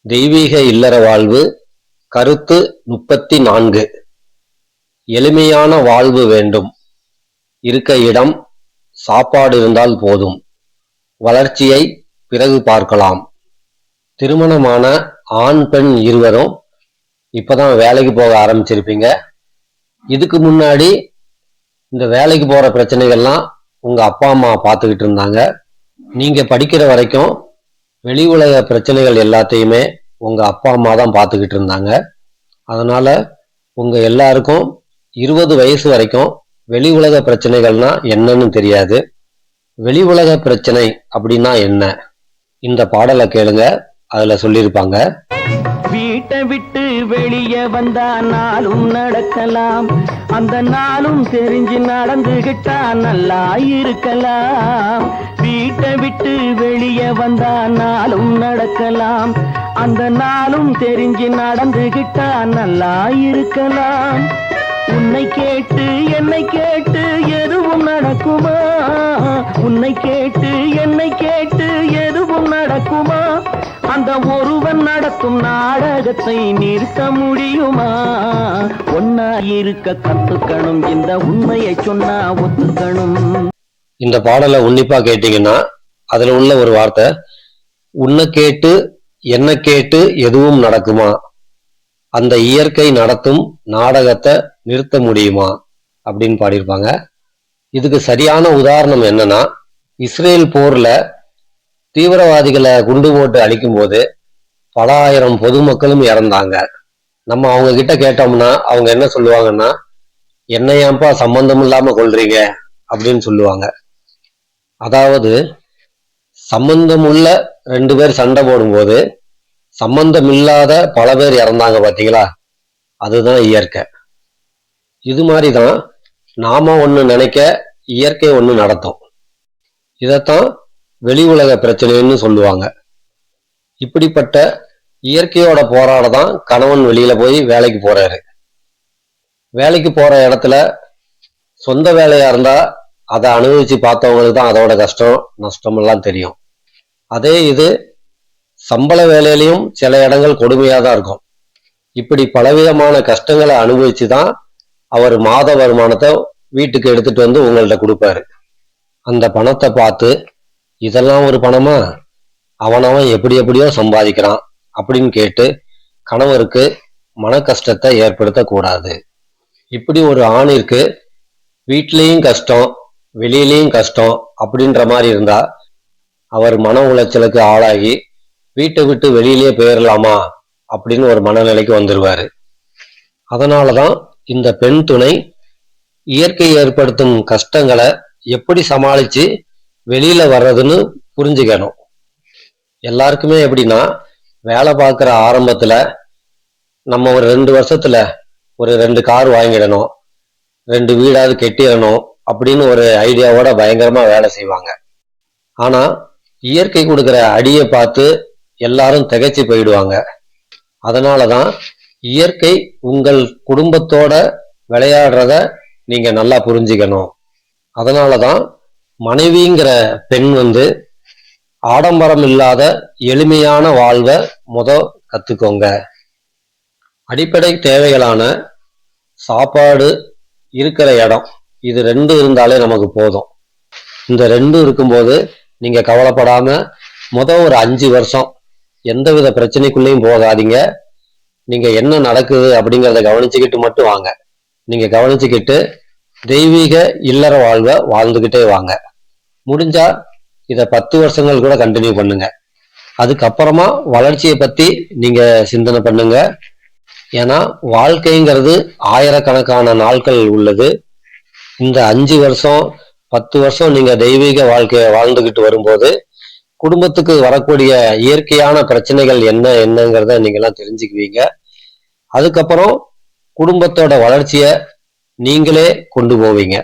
தெய்வீக இல்லற வாழ்வு கருத்து முப்பத்தி நான்கு எளிமையான வாழ்வு வேண்டும். இருக்க இடம் சாப்பாடு இருந்தால் போதும். வளர்ச்சியை பிறகு பார்க்கலாம். திருமணமான ஆண் பெண் இருவரும் இப்பதான் வேலைக்கு போக ஆரம்பிச்சிருப்பீங்க. இதுக்கு முன்னாடி இந்த வேலைக்கு போற பிரச்சனைகள்லாம் உங்க அப்பா அம்மா பார்த்துக்கிட்டு இருந்தாங்க. நீங்க படிக்கிற வரைக்கும் வெளி உலக பிரச்சனைகள் எல்லாத்தையுமே உங்க அப்பா அம்மா தான் பார்த்துக்கிட்டு இருந்தாங்க. அதனால உங்க எல்லாருக்கும் இருபது வயசு வரைக்கும் வெளி உலக பிரச்சனைகள்னா என்னன்னு தெரியாது. வெளி உலக பிரச்சனை அப்படின்னா என்ன? இந்த பாடலை கேளுங்க. அதுல சொல்லியிருப்பாங்க. வீட்டை விட்டு வெளியே வந்தா நாளும் நடக்கலாம். அந்த நாளும் தெரிஞ்சு நடந்துகிட்டா நல்லா இருக்கலாம். வீட்டை விட்டு வெளியே வந்தா நாளும் நடக்கலாம். அந்த நாளும் தெரிஞ்சு நடந்துகிட்டா நல்லா இருக்கலாம். உன்னை கேட்டு என்னை கேட்டு எதுவும் நடக்குமா? உன்னை கேட்டு என்னை கேட்டு எதுவும் நடக்குமா? அந்த ஒருவன் நடத்தும் நாடகத்தை நிறுத்த முடியுமா? இருக்க கத்துக்கணும். இந்த உண்மையை சொன்னா ஒத்துக்கணும். இந்த பாடலை உன்னிப்பா கேட்டீங்கன்னா அதுல உள்ள ஒரு வார்த்தை உன்னை கேட்டு என்ன கேட்டு எதுவும் நடக்குமா? அந்த இயற்கை நடத்தும் நாடகத்தை நிறுத்த முடியுமா? அப்படின்னு பாடியிருப்பாங்க. இதுக்கு சரியான உதாரணம் என்னன்னா இஸ்ரேல் போர்ல தீவிரவாதிகளை குண்டு போட்டு அழிக்கும் போது பல ஆயிரம் பொதுமக்களும் இறந்தாங்க. நம்ம அவங்க கிட்ட கேட்டோம்னா அவங்க என்ன சொல்லுவாங்கன்னா என்ன ஏன்பா சம்பந்தம் இல்லாம கொள்றீங்க அப்படின்னு சொல்லுவாங்க. அதாவது சம்பந்தம் உள்ள ரெண்டு பேர் சண்டை போடும்போது சம்பந்தம் இல்லாத பல பேர் இறந்தாங்க பார்த்தீங்களா அதுதான் இயற்கை. இது மாதிரி தான் நாம ஒன்று நினைக்க இயற்கை ஒன்று நடத்தும். இதைத்தான் வெளி உலக பிரச்சனைன்னு சொல்லுவாங்க. இப்படிப்பட்ட இயற்கையோட போராட தான் கணவன் வெளியில போய் வேலைக்கு போறாரு. வேலைக்கு போற இடத்துல சொந்த வேலையா இருந்தா அதை அனுபவிச்சு பார்த்தவங்களுக்கு தான் அதோட கஷ்டம் நஷ்டம் எல்லாம் தெரியும். அதே இது சம்பள வேலையிலையும் சில இடங்கள் கொடுமையாக தான் இருக்கும். இப்படி பலவிதமான கஷ்டங்களை அனுபவிச்சு தான் அவர் மாத வருமானத்தை வீட்டுக்கு எடுத்துட்டு வந்து உங்கள்ட்ட கொடுப்பாரு. அந்த பணத்தை பார்த்து இதெல்லாம் ஒரு பணமா? அவனவன் எப்படி எப்படியோ சம்பாதிக்கிறான். அப்படின்னு கேட்டு கணவருக்கு மன கஷ்டத்தை ஏற்படுத்தக்கூடாது. இப்படி ஒரு ஆணிற்கு வீட்லேயும் கஷ்டம் வெளியிலையும் கஷ்டம் அப்படின்ற மாதிரி இருந்தா அவர் மன உளைச்சலுக்கு ஆளாகி வீட்டை விட்டு வெளியிலேயே போயிடலாமா அப்படின்னு ஒரு மனநிலைக்கு வந்துடுவார் அதனால தான் இந்த பெண் துணை இயற்கை ஏற்படுத்தும் கஷ்டங்களை எப்படி சமாளித்து வெளியில் வர்றதுன்னு புரிஞ்சுக்கணும். எல்லாருக்குமே எப்படின்னா வேலை பார்க்குற ஆரம்பத்தில் நம்ம ஒரு ரெண்டு வருஷத்தில் ஒரு ரெண்டு கார் வாங்கிடணும். ரெண்டு வீடாவது கெட்டிடணும் அப்படின்னு ஒரு ஐடியாவோட பயங்கரமாக வேலை செய்வாங்க. ஆனால் இயற்கை கொடுக்குற அடியை பார்த்து எல்லாரும் திகைச்சு போயிடுவாங்க. அதனாலதான் இயற்கை உங்கள் குடும்பத்தோட விளையாடுறத நீங்கள் நல்லா புரிஞ்சுக்கணும். அதனாலதான் மனைவிங்கிற பெண் வந்து ஆடம்பரம் இல்லாத எளிமையான வாழ்வை முத கத்துக்கோங்க. அடிப்படை தேவைகளான சாப்பாடு இருக்கிற இடம். இது ரெண்டு இருந்தாலே நமக்கு போதும். இந்த ரெண்டும் இருக்கும்போது நீங்க கவலைப்படாம முத ஒரு அஞ்சு வருஷம் எந்தவித பிரச்சனைக்குள்ளேயும் போகாதீங்க. நீங்க என்ன நடக்குது அப்படிங்கிறத கவனிச்சுக்கிட்டு மட்டும் வாங்க. நீங்க கவனிச்சுக்கிட்டு தெய்வீக இல்லற வாழ்வை வாழ்ந்துகிட்டே வாங்க. முடிஞ்சா இதை பத்து வருஷங்கள் கூட கண்டினியூ பண்ணுங்க. அதுக்கப்புறமா வளர்ச்சியை பத்தி நீங்க சிந்தனை பண்ணுங்க. ஏன்னா வாழ்க்கைங்கிறது ஆயிரக்கணக்கான நாட்கள் உள்ளது. இந்த அஞ்சு வருஷம் பத்து வருஷம் நீங்க தெய்வீக வாழ்க்கையை வாழ்ந்துகிட்டு வரும்போது குடும்பத்துக்கு வரக்கூடிய இயற்கையான பிரச்சனைகள் என்ன என்னங்கிறத நீங்க எல்லாம் தெரிஞ்சுக்குவீங்க. அதுக்கப்புறம் குடும்பத்தோட வளர்ச்சியை நீங்களே கொண்டு போவீங்க.